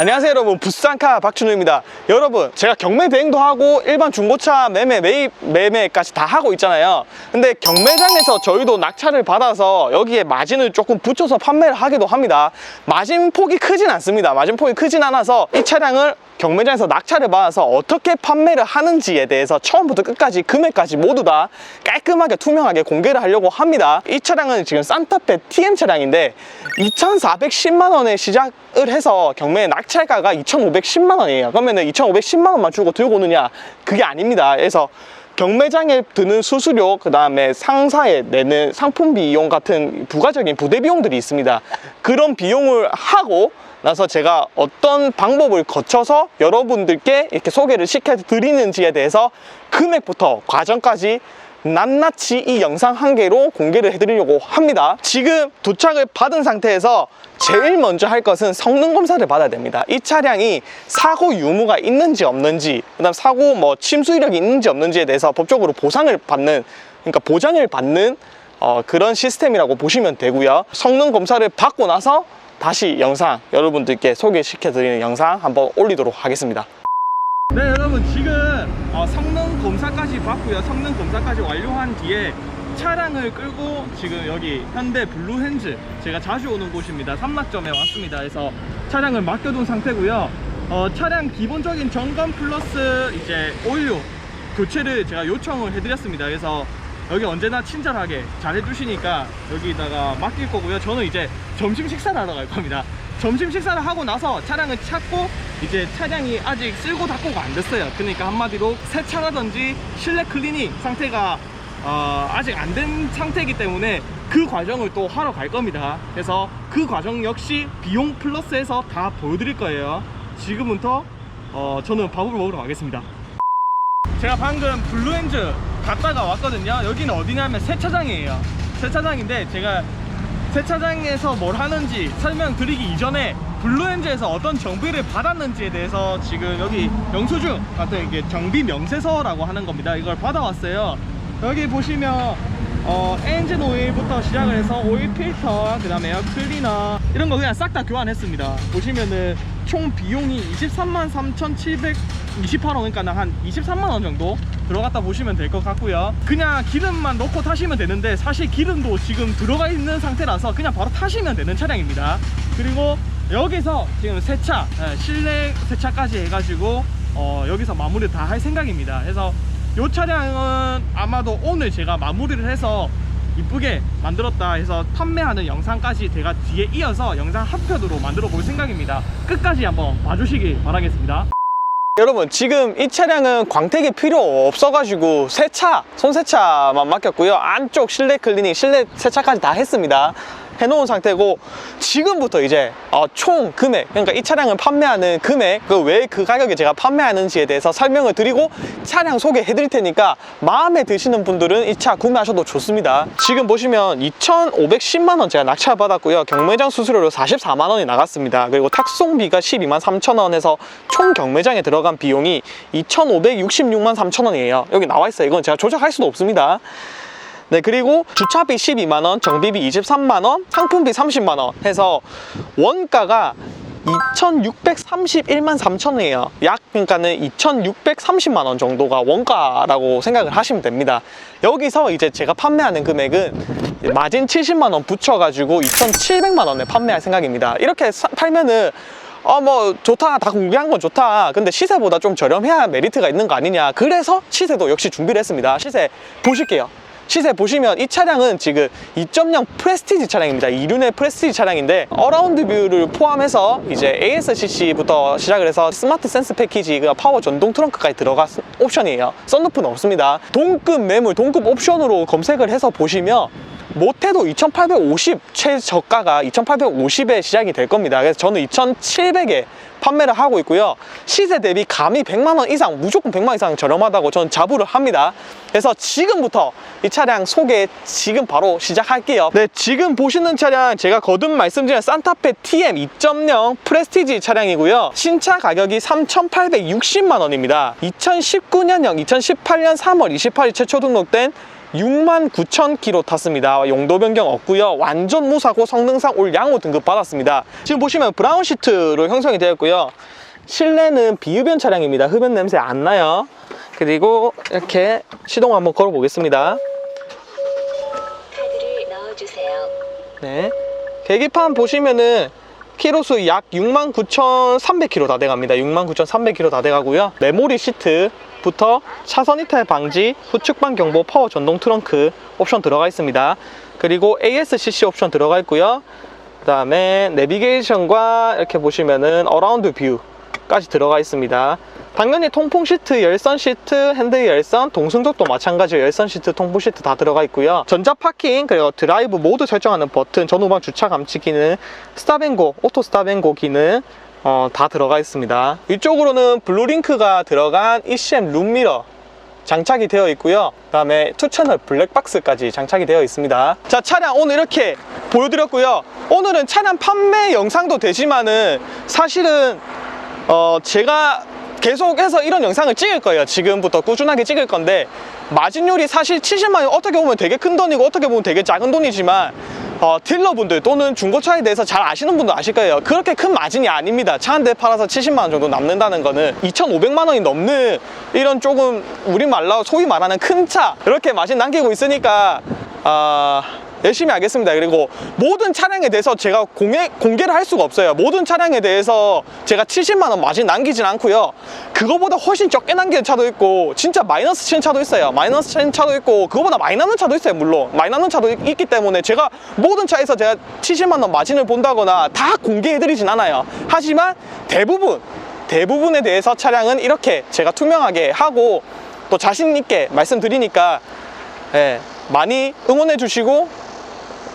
안녕하세요 여러분. 부산카 박준우입니다. 여러분 제가 경매 대행도 하고 일반 중고차 매매 매입 매매까지 다 하고 있잖아요. 근데 경매장에서 저희도 낙찰을 받아서 여기에 마진을 조금 붙여서 판매를 하기도 합니다. 마진 폭이 크진 않습니다. 마진 폭이 크진 않아서 이 차량을 경매장에서 낙찰을 받아서 어떻게 판매를 하는지에 대해서 처음부터 끝까지 금액까지 모두 다 깔끔하게 투명하게 공개를 하려고 합니다. 이 차량은 지금 산타페 TM 차량인데 2,410만 원에 시작 을 해서 경매 낙찰가가 2,510만 원이에요. 그러면은 2,510만 원만 주고 들고 오느냐? 그게 아닙니다. 그래서 경매장에 드는 수수료, 그 다음에 상사에 내는 상품 비용 같은 부가적인 부대 비용들이 있습니다. 그런 비용을 하고 나서 제가 어떤 방법을 거쳐서 여러분들께 이렇게 소개를 시켜 드리는지에 대해서 금액부터 과정까지 낱낱이 이 영상 한 개로 공개를 해드리려고 합니다. 지금 도착을 받은 상태에서 제일 먼저 할 것은 성능 검사를 받아야 됩니다. 이 차량이 사고 유무가 있는지 없는지, 그 다음 사고 뭐 침수 이력이 있는지 없는지에 대해서 법적으로 보상을 받는, 그러니까 보장을 받는 어, 그런 시스템이라고 보시면 되고요. 성능 검사를 받고 나서 다시 영상 여러분들께 소개시켜 드리는 영상 한번 올리도록 하겠습니다. 네 여러분 지금 어, 성능 검사까지 받고요. 성능 검사까지 완료한 뒤에 차량을 끌고 지금 여기 현대 블루핸즈 제가 자주 오는 곳입니다. 삼락점에 왔습니다. 그래서 차량을 맡겨둔 상태고요. 어, 차량 기본적인 점검 플러스 이제 오일료 교체를 제가 요청을 해드렸습니다. 그래서 여기 언제나 친절하게 잘 해주시니까 여기다가 맡길 거고요. 저는 이제 점심 식사를 하러 갈 겁니다 점심 식사를 하고 나서 차량을 찾고 이제 차량이 아직 쓸고 닦고가 안 됐어요. 그러니까 한마디로 세차라든지 실내 클리닝 상태가 어, 아직 안 된 상태이기 때문에 그 과정을 또 하러 갈 겁니다. 그래서 그 과정 역시 비용 플러스해서 다 보여드릴 거예요. 지금부터 어, 저는 밥을 먹으러 가겠습니다. 제가 방금 블루엔즈 갔다가 왔거든요. 여기는 어디냐면 세차장이에요. 세차장인데 제가 세차장에서 뭘 하는지 설명드리기 이전에 블루엔즈에서 어떤 정비를 받았는지에 대해서 지금 여기 영수증 같은 이게 정비 명세서라고 하는 겁니다. 이걸 받아왔어요. 여기 보시면 어, 엔진 오일부터 시작을 해서 오일 필터 그 다음에 에어 클리너 이런 거 그냥 싹 다 교환했습니다. 보시면은 총 비용이 23만 3,728원 그러니까 한 23만 원 정도 들어갔다 보시면 될 것 같고요. 그냥 기름만 넣고 타시면 되는데 사실 기름도 지금 들어가 있는 상태라서 그냥 바로 타시면 되는 차량입니다. 그리고 여기서 지금 세차 예, 실내 세차까지 해가지고 어, 여기서 마무리 다 할 생각입니다. 그래서 이 차량은 아마도 오늘 제가 마무리를 해서 이쁘게 만들었다 해서 판매하는 영상까지 제가 뒤에 이어서 영상 한 편으로 만들어 볼 생각입니다. 끝까지 한번 봐주시기 바라겠습니다 여러분 지금 이 차량은 광택이 필요 없어가지고 세차 손세차만 맡겼고요. 안쪽 실내 클리닝 실내 세차까지 다 했습니다 해놓은 상태고 지금부터 이제 어, 총 금액 그러니까 이 차량을 판매하는 금액 그왜그 가격에 제가 판매하는지에 대해서 설명을 드리고 차량 소개해 드릴 테니까 마음에 드시는 분들은 이 차 구매하셔도 좋습니다. 지금 보시면 2,510만 원 제가 낙찰 받았고요. 경매장 수수료로 44만 원이 나갔습니다. 그리고 탁송비가 12만 3천 원에서 총 경매장에 들어간 비용이 2,566만 3천 원이에요. 여기 나와 있어요. 이건 제가 조작할 수도 없습니다 네 그리고 주차비 12만원 정비비 23만원 상품비 30만원 해서 원가가 2,631만 3천원이에요. 약 그러니까는 2,630만 원 정도가 원가라고 생각을 하시면 됩니다. 여기서 이제 제가 판매하는 금액은 마진 70만 원 붙여가지고 2,700만 원에 판매할 생각입니다. 이렇게 사- 팔면은 어 뭐 좋다. 다 공개한 건 좋다. 근데 시세보다 좀 저렴해야 메리트가 있는 거 아니냐. 그래서 시세도 역시 준비를 했습니다. 시세 보실게요 시세 보시면 이 차량은 지금 2.0 프레스티지 차량입니다. 이륜의 프레스티지 차량인데 어라운드 뷰를 포함해서 이제 ASCC부터 시작을 해서 스마트 센스 패키지, 그 파워 전동 트렁크까지 들어간 옵션이에요. 썬루프는 없습니다. 동급 매물, 동급 옵션으로 검색을 해서 보시면 못해도 2,850 최저가가 2,850에 시작이 될 겁니다. 그래서 저는 2,700에 판매를 하고 있고요. 시세 대비 감히 100만 원 이상, 무조건 100만 원 이상 저렴하다고 저는 자부를 합니다. 그래서 지금부터 이 차량 소개 지금 바로 시작할게요. 네, 지금 보시는 차량 제가 거듭 말씀드린 산타페 TM 2.0 프레스티지 차량이고요. 신차 가격이 3,860만 원입니다. 2019년형, 2018년 3월 28일 최초 등록된 69,000km 탔습니다. 용도 변경 없고요. 완전 무사고 성능상 올 양호 등급 받았습니다. 지금 보시면 브라운 시트로 형성이 되어 있고요. 실내는 비흡연 차량입니다. 흡연 냄새 안 나요. 그리고 이렇게 시동 한번 걸어 보겠습니다. 네. 계기판 보시면은 키로수 약 69,300km 다 돼갑니다. 69,300km 다 돼가고요. 메모리 시트부터 차선 이탈 방지, 후측방 경보, 파워 전동 트렁크 옵션 들어가 있습니다. 그리고 ASCC 옵션 들어가 있고요. 그 다음에 내비게이션과 이렇게 보시면은 어라운드 뷰까지 들어가 있습니다. 당연히 통풍 시트, 열선 시트, 핸들 열선, 동승적도 마찬가지로 열선 시트, 통풍 시트 다 들어가 있고요. 전자 파킹, 그리고 드라이브 모드 설정하는 버튼, 전후방 주차 감지 기능, 스탑앤고, 오토 스탑앤고 기능 어, 다 들어가 있습니다. 이쪽으로는 블루링크가 들어간 ECM 룸미러 장착이 되어 있고요. 그 다음에 투채널 블랙박스까지 장착이 되어 있습니다. 자, 차량 오늘 이렇게 보여드렸고요. 오늘은 차량 판매 영상도 되지만은 사실은 어, 제가 계속해서 이런 영상을 찍을 거예요. 지금부터 꾸준하게 찍을 건데 마진율이 사실 70만 원 어떻게 보면 되게 큰 돈이고 어떻게 보면 되게 작은 돈이지만 어, 딜러분들 또는 중고차에 대해서 잘 아시는 분도 아실 거예요. 그렇게 큰 마진이 아닙니다. 차 한 대 팔아서 70만 원 정도 남는다는 거는 2,500만 원이 넘는 이런 조금 우리말로 소위 말하는 큰 차 이렇게 마진 남기고 있으니까 아 열심히 하겠습니다. 그리고 모든 차량에 대해서 제가 공개, 공개를 할 수가 없어요. 모든 차량에 대해서 제가 70만원 마진 남기진 않고요. 그거보다 훨씬 적게 남기는 차도 있고, 진짜 마이너스 치는 차도 있어요. 마이너스 치는 차도 있고, 그거보다 많이 남는 차도 있어요. 물론. 많이 남는 차도 있- 있기 때문에 제가 모든 차에서 제가 70만원 마진을 본다거나 다 공개해드리진 않아요. 하지만 대부분, 대부분에 대해서 차량은 이렇게 제가 투명하게 하고 또 자신 있게 말씀드리니까 예, 많이 응원해 주시고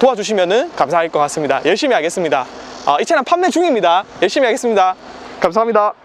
도와주시면 감사할 것 같습니다. 열심히 하겠습니다. 아, 이 차량 판매 중입니다. 열심히 하겠습니다. 감사합니다.